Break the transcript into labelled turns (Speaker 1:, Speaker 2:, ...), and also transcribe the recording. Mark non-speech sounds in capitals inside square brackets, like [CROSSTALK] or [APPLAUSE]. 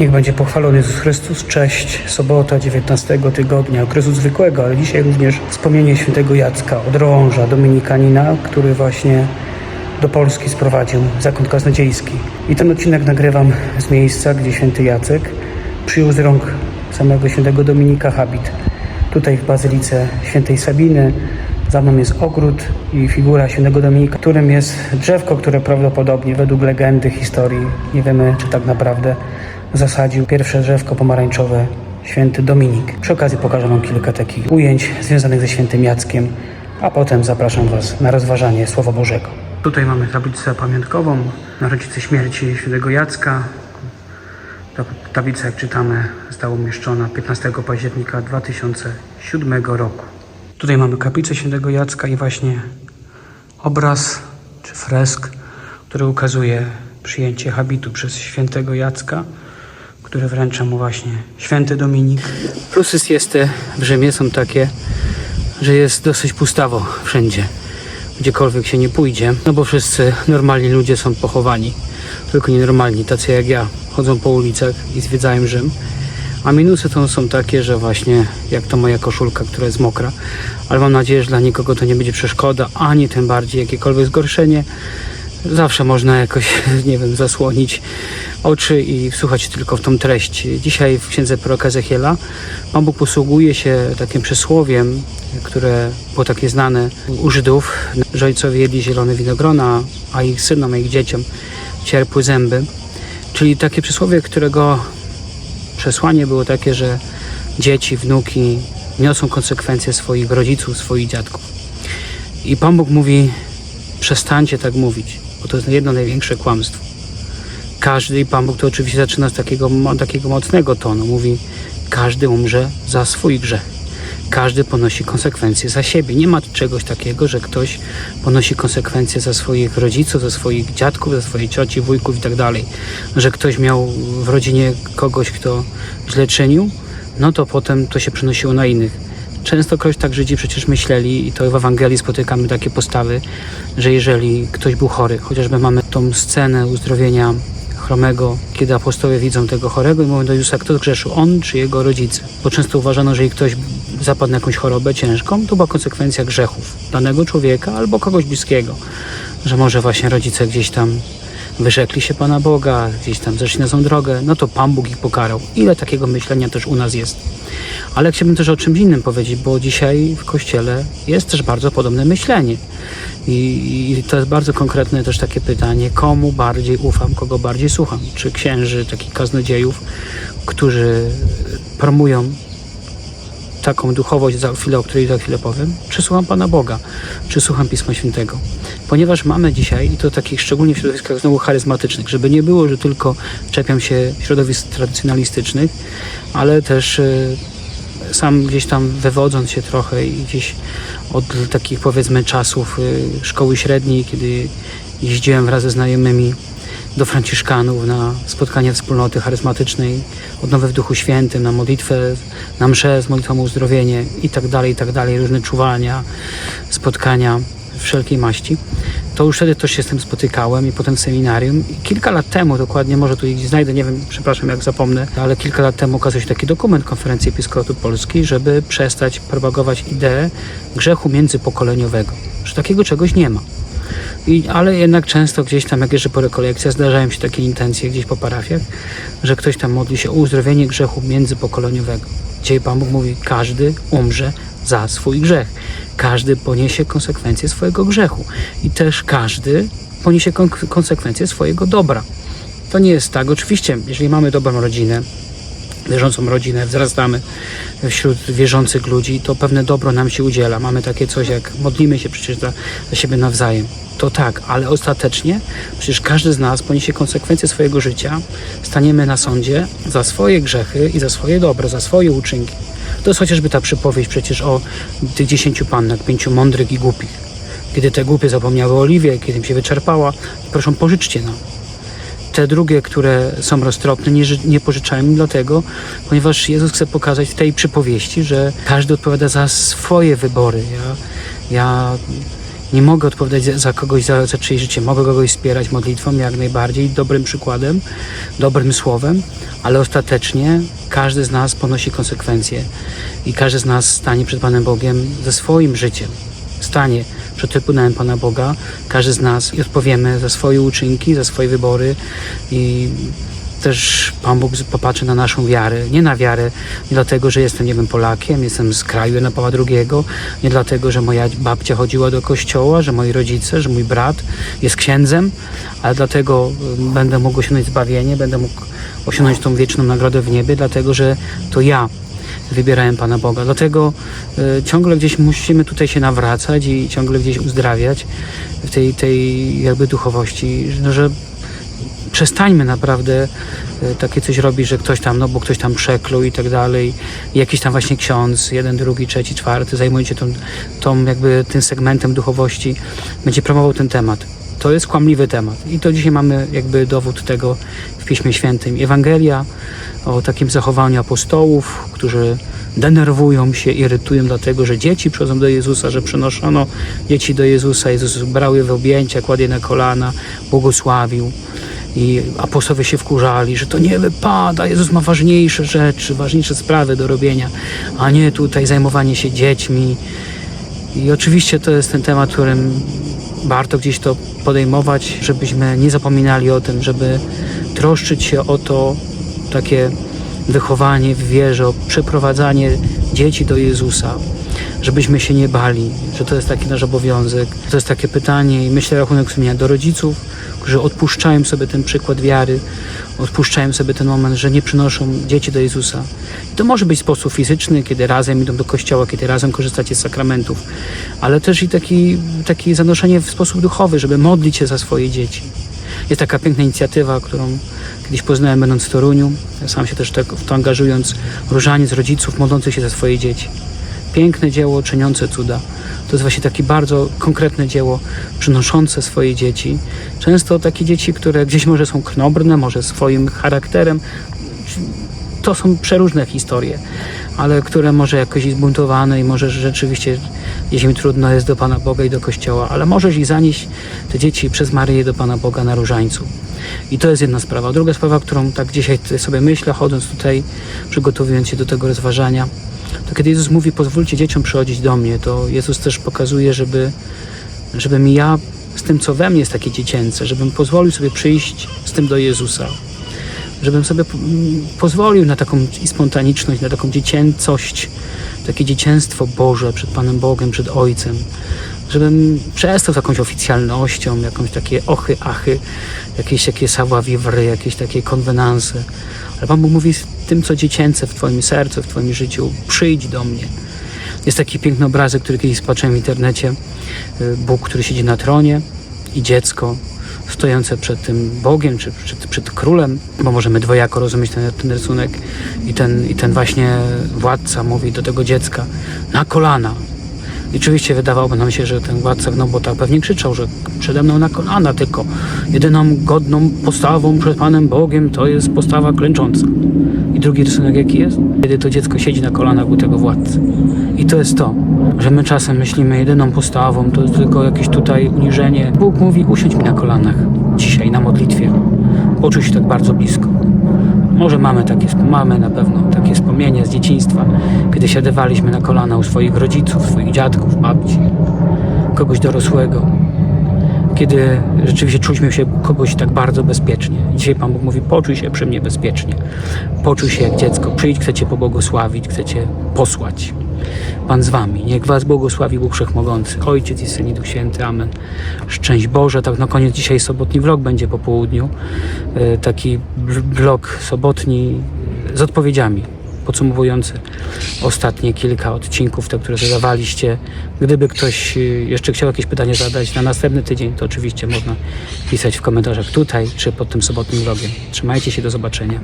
Speaker 1: Niech będzie pochwalony Jezus Chrystus. Cześć. Sobota 19 tygodnia okresu zwykłego, ale dzisiaj również wspomnienie świętego Jacka, odrąża dominikanina, który właśnie do Polski sprowadził zakon kaznodziejski. I ten odcinek nagrywam z miejsca, gdzie święty Jacek przyjął z rąk samego świętego Dominika habit. Tutaj w Bazylice świętej Sabiny za mną jest ogród i figura świętego Dominika, którym jest drzewko, które prawdopodobnie według legendy, historii, nie wiemy czy tak naprawdę, zasadził pierwsze drzewko pomarańczowe święty Dominik. Przy okazji pokażę Wam kilka takich ujęć związanych ze świętym Jackiem, a potem zapraszam Was na rozważanie Słowa Bożego. Tutaj mamy tablicę pamiątkową na rocznicę śmierci świętego Jacka. Ta tablica, jak czytamy, została umieszczona 15 października 2007 roku. Tutaj mamy kaplicę świętego Jacka i właśnie obraz czy fresk, który ukazuje przyjęcie habitu przez świętego Jacka, który wręcza mu właśnie święty Dominik. Plusy siesty w Rzymie są takie, że jest dosyć pustawo wszędzie, gdziekolwiek się nie pójdzie, no bo wszyscy normalni ludzie są pochowani, tylko nienormalni, tacy jak ja, chodzą po ulicach i zwiedzają Rzym. A minusy to są takie, że właśnie jak to moja koszulka, która jest mokra, ale mam nadzieję, że dla nikogo to nie będzie przeszkoda, ani tym bardziej jakiekolwiek zgorszenie. Zawsze można jakoś, [LAUGHS] nie wiem, zasłonić oczy i wsłuchać tylko w tą treść. Dzisiaj w księdze proroka Ezechiela Pan Bóg posługuje się takim przysłowiem, które było takie znane u Żydów, że ojcowie jedli zielone winogrona, a ich synom, a ich dzieciom cierpły zęby. Czyli takie przysłowie, którego przesłanie było takie, że dzieci, wnuki niosą konsekwencje swoich rodziców, swoich dziadków. I Pan Bóg mówi, przestańcie tak mówić, bo to jest jedno największe kłamstwo. Każdy, i Pan Bóg to oczywiście zaczyna z takiego, takiego mocnego tonu, mówi, każdy umrze za swój grzech. Każdy ponosi konsekwencje za siebie. Nie ma czegoś takiego, że ktoś ponosi konsekwencje za swoich rodziców, za swoich dziadków, za swoje cioci, wujków i tak dalej. Że ktoś miał w rodzinie kogoś, kto źle czynił, no to potem to się przenosiło na innych. Często ktoś tak Żydzi przecież myśleli i to w Ewangelii spotykamy takie postawy, że jeżeli ktoś był chory, chociażby mamy tą scenę uzdrowienia chromego, kiedy apostołowie widzą tego chorego i mówią do Jezusa, kto zgrzeszył, on czy jego rodzice. Bo często uważano, że jeżeli ktoś zapadł na jakąś chorobę ciężką, to była konsekwencja grzechów danego człowieka albo kogoś bliskiego. Że może właśnie rodzice gdzieś tam wyrzekli się Pana Boga, gdzieś tam zeszli na złą drogę, no to Pan Bóg ich pokarał. Ile takiego myślenia też u nas jest. Ale chciałbym też o czymś innym powiedzieć, bo dzisiaj w Kościele jest też bardzo podobne myślenie. I, I to jest bardzo konkretne też takie pytanie, komu bardziej ufam, kogo bardziej słucham. Czy księży, takich kaznodziejów, którzy promują taką duchowość za chwilę, o której za chwilę powiem, czy słucham Pana Boga, czy słucham Pisma Świętego. Ponieważ mamy dzisiaj, i to takich szczególnie w środowiskach znowu charyzmatycznych, żeby nie było, że tylko czepiam się środowisk tradycjonalistycznych, ale też e, sam gdzieś tam wywodząc się trochę i gdzieś od takich powiedzmy czasów y, szkoły średniej, kiedy jeździłem wraz ze znajomymi do Franciszkanów na spotkania wspólnoty charyzmatycznej, odnowę w Duchu Świętym, na modlitwę, na mszę z modlitwą o uzdrowienie i tak dalej, i tak dalej, różne czuwania, spotkania wszelkiej maści. To już wtedy też się z tym spotykałem i potem w seminarium. I kilka lat temu, dokładnie może tu gdzieś znajdę, nie wiem, przepraszam jak zapomnę, ale kilka lat temu ukazał się taki dokument Konferencji Episkopatu Polski, żeby przestać propagować ideę grzechu międzypokoleniowego. Że takiego czegoś nie ma. I, ale jednak często gdzieś tam, jak jeżdżę po rekolekcjach, zdarzają się takie intencje gdzieś po parafiach, że ktoś tam modli się o uzdrowienie grzechu międzypokoleniowego. Dzisiaj Pan Bóg mówi, każdy umrze za swój grzech. Każdy poniesie konsekwencje swojego grzechu. I też każdy poniesie kon- konsekwencje swojego dobra. To nie jest tak. Oczywiście, jeżeli mamy dobrą rodzinę, wierzącą rodzinę, wzrastamy wśród wierzących ludzi, to pewne dobro nam się udziela. Mamy takie coś jak modlimy się przecież za siebie nawzajem. To tak, ale ostatecznie przecież każdy z nas poniesie konsekwencje swojego życia. Staniemy na sądzie za swoje grzechy i za swoje dobro, za swoje uczynki. To jest chociażby ta przypowieść przecież o tych dziesięciu pannach, pięciu mądrych i głupich. Kiedy te głupie zapomniały o oliwie, kiedy im się wyczerpała, proszę pożyczcie nam te drugie, które są roztropne, nie, nie pożyczają im dlatego, ponieważ Jezus chce pokazać w tej przypowieści, że każdy odpowiada za swoje wybory. Ja, ja Nie mogę odpowiadać za- za kogoś, za, za czyjeś życie. Mogę kogoś wspierać modlitwą jak najbardziej, dobrym przykładem, dobrym słowem, ale ostatecznie każdy z nas ponosi konsekwencje i każdy z nas stanie przed Panem Bogiem ze swoim życiem. Stanie przed Trybunałem Pana Boga, każdy z nas i odpowiemy za swoje uczynki, za swoje wybory i też Pan Bóg popatrzy na naszą wiarę. Nie na wiarę, nie dlatego, że jestem, nie wiem, Polakiem, jestem z kraju Jana Pawła II, nie dlatego, że moja babcia chodziła do kościoła, że moi rodzice, że mój brat jest księdzem, ale dlatego y, będę mógł osiągnąć zbawienie, będę mógł osiągnąć tą wieczną nagrodę w niebie, dlatego, że to ja wybierałem Pana Boga. Dlatego y, ciągle gdzieś musimy tutaj się nawracać i ciągle gdzieś uzdrawiać w tej, tej jakby duchowości, no, że przestańmy naprawdę e, takie coś robić, że ktoś tam, no bo ktoś tam przekluł i tak dalej. Jakiś tam właśnie ksiądz, jeden, drugi, trzeci, czwarty, zajmuje się tą, tą jakby tym segmentem duchowości, będzie promował ten temat. To jest kłamliwy temat. I to dzisiaj mamy jakby dowód tego w Piśmie Świętym. Ewangelia o takim zachowaniu apostołów, którzy denerwują się, irytują dlatego, że dzieci przychodzą do Jezusa, że przynoszono dzieci do Jezusa, Jezus brał je w objęcia, kładł je na kolana, błogosławił. I apostołowie się wkurzali, że to nie wypada, Jezus ma ważniejsze rzeczy, ważniejsze sprawy do robienia, a nie tutaj zajmowanie się dziećmi. I oczywiście to jest ten temat, którym warto gdzieś to podejmować, żebyśmy nie zapominali o tym, żeby troszczyć się o to takie wychowanie w wierze, o przeprowadzanie dzieci do Jezusa, żebyśmy się nie bali, że to jest taki nasz obowiązek. To jest takie pytanie i myślę rachunek sumienia do rodziców, którzy odpuszczają sobie ten przykład wiary, odpuszczają sobie ten moment, że nie przynoszą dzieci do Jezusa. I to może być sposób fizyczny, kiedy razem idą do kościoła, kiedy razem korzystacie z sakramentów, ale też i taki, taki zanoszenie w sposób duchowy, żeby modlić się za swoje dzieci. Jest taka piękna inicjatywa, którą kiedyś poznałem będąc w Toruniu, ja sam się też tak w to angażując, różaniec rodziców modlących się za swoje dzieci. Piękne dzieło czyniące cuda. To jest właśnie takie bardzo konkretne dzieło, przynoszące swoje dzieci. Często takie dzieci, które gdzieś może są knobrne, może swoim charakterem. To są przeróżne historie, ale które może jakoś zbuntowane i może rzeczywiście gdzieś im trudno jest do Pana Boga i do Kościoła, ale możesz i zanieść te dzieci przez Maryję do Pana Boga na różańcu. I to jest jedna sprawa. Druga sprawa, którą tak dzisiaj sobie myślę, chodząc tutaj, przygotowując się do tego rozważania, to kiedy Jezus mówi, pozwólcie dzieciom przychodzić do mnie, to Jezus też pokazuje, żeby, żebym ja z tym, co we mnie jest takie dziecięce, żebym pozwolił sobie przyjść z tym do Jezusa. Żebym sobie pozwolił na taką spontaniczność, na taką dziecięcość, takie dzieciństwo Boże przed Panem Bogiem, przed Ojcem. Żebym przestał z jakąś oficjalnością, jakąś takie ochy, achy, jakieś takie savoir vivre, jakieś takie konwenanse. Ale Pan Bóg mówi tym, co dziecięce w Twoim sercu, w Twoim życiu, przyjdź do mnie. Jest taki piękny obrazek, który kiedyś zobaczyłem w internecie. Y, Bóg, który siedzi na tronie i dziecko stojące przed tym Bogiem, czy przed, przed królem, bo możemy dwojako rozumieć ten, ten rysunek. I ten, I ten właśnie władca mówi do tego dziecka na kolana. I oczywiście wydawałoby nam się, że ten władca, no bo tak pewnie krzyczał, że przede mną na kolana, tylko jedyną godną postawą przed Panem Bogiem to jest postawa klęcząca. I drugi rysunek jaki jest? Kiedy to dziecko siedzi na kolanach u tego władcy. I to jest to, że my czasem myślimy jedyną postawą, to jest tylko jakieś tutaj uniżenie. Bóg mówi usiądź mi na kolanach dzisiaj na modlitwie. Poczuj się tak bardzo blisko. Może mamy takie, mamy na pewno takie wspomnienia z dzieciństwa, kiedy siadywaliśmy na kolana u swoich rodziców, swoich dziadków, babci, kogoś dorosłego. Kiedy rzeczywiście czuliśmy się kogoś tak bardzo bezpiecznie. Dzisiaj Pan Bóg mówi, poczuj się przy mnie bezpiecznie. Poczuj się jak dziecko. Przyjdź, chcę Cię pobłogosławić, chcę Cię posłać. Pan z Wami. Niech Was błogosławi Bóg Wszechmogący. Ojciec i Syn i Duch Święty. Amen. Szczęść Boże. Tak na koniec dzisiaj sobotni vlog będzie po południu. E, Taki vlog sobotni z odpowiedziami podsumowujący ostatnie kilka odcinków, te, które zadawaliście. Gdyby ktoś y, jeszcze chciał jakieś pytanie zadać na następny tydzień, to oczywiście można pisać w komentarzach tutaj, czy pod tym sobotnim vlogiem. Trzymajcie się, do zobaczenia.